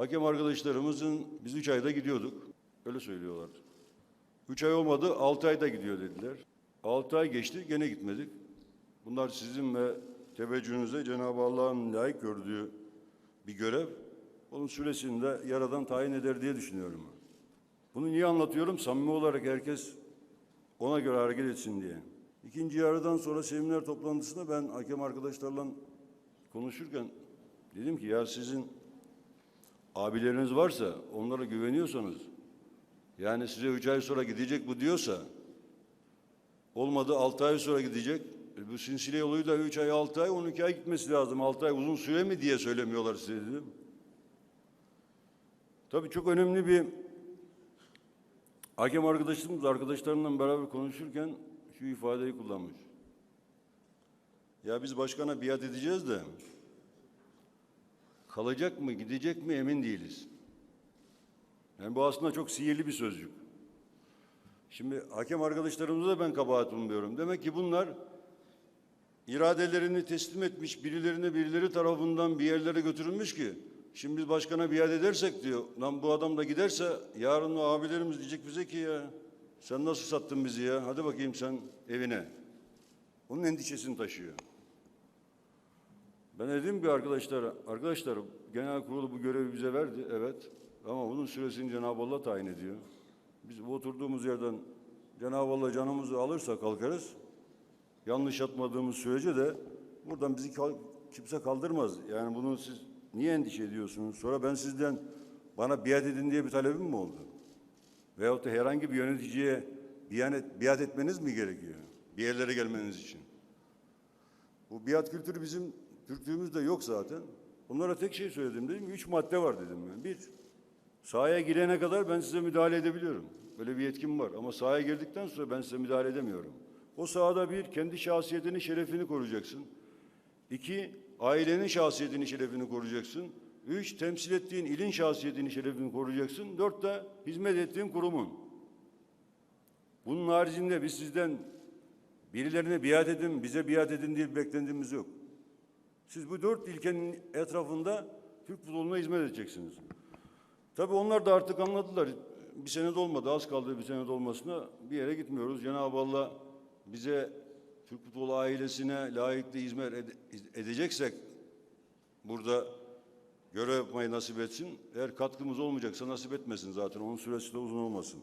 Hakem arkadaşlarımızın biz üç ayda gidiyorduk. Öyle söylüyorlar. Üç ay olmadı, altı ayda gidiyor dediler. Altı ay geçti, gene gitmedik. Bunlar sizin ve teveccühünüze Cenab-ı Allah'ın layık gördüğü bir görev. Onun süresini de yaradan tayin eder diye düşünüyorum. Bunu niye anlatıyorum? Samimi olarak herkes ona göre hareket etsin diye. İkinci yarıdan sonra seminer toplantısında ben hakem arkadaşlarla konuşurken dedim ki ya sizin abileriniz varsa onlara güveniyorsanız yani size üç ay sonra gidecek bu diyorsa olmadı altı ay sonra gidecek. E bu sinsile yoluyla üç ay altı ay on iki ay gitmesi lazım. Altı ay uzun süre mi diye söylemiyorlar size dedim. Tabii çok önemli bir hakem arkadaşımız arkadaşlarından beraber konuşurken şu ifadeyi kullanmış. Ya biz başkana biat edeceğiz de kalacak mı gidecek mi emin değiliz. Yani bu aslında çok sihirli bir sözcük. Şimdi hakem arkadaşlarımıza da ben kabahat bulmuyorum. Demek ki bunlar iradelerini teslim etmiş birilerine birileri tarafından bir yerlere götürülmüş ki şimdi biz başkana biat edersek diyor lan bu adam da giderse yarın o abilerimiz diyecek bize ki ya sen nasıl sattın bizi ya hadi bakayım sen evine. Onun endişesini taşıyor. Ben dedim ki arkadaşlar, arkadaşlar genel kurulu bu görevi bize verdi, evet. Ama bunun süresini Cenab-ı Allah tayin ediyor. Biz bu oturduğumuz yerden Cenab-ı Allah canımızı alırsa kalkarız. Yanlış atmadığımız sürece de buradan bizi kimse kaldırmaz. Yani bunu siz niye endişe ediyorsunuz? Sonra ben sizden bana biat edin diye bir talebim mi oldu? Veyahut da herhangi bir yöneticiye biat, et, biat etmeniz mi gerekiyor? Bir yerlere gelmeniz için. Bu biat kültürü bizim Türklüğümüzde yok zaten. Onlara tek şey söyledim. Dedim ki üç madde var dedim ben. Bir, sahaya girene kadar ben size müdahale edebiliyorum. Böyle bir yetkim var. Ama sahaya girdikten sonra ben size müdahale edemiyorum. O sahada bir, kendi şahsiyetini, şerefini koruyacaksın. İki, ailenin şahsiyetini, şerefini koruyacaksın. Üç, temsil ettiğin ilin şahsiyetini, şerefini koruyacaksın. Dört de hizmet ettiğin kurumun. Bunun haricinde biz sizden birilerine biat edin, bize biat edin diye beklentimiz yok. Siz bu dört ilkenin etrafında Türk futboluna hizmet edeceksiniz. Tabii onlar da artık anladılar. Bir sene olmadı, az kaldı bir sene olmasına. Bir yere gitmiyoruz. Cenab-ı Allah bize Türk futbolu ailesine layıklı hizmet ede- edeceksek burada görev yapmayı nasip etsin. Eğer katkımız olmayacaksa nasip etmesin zaten. Onun süresi de uzun olmasın.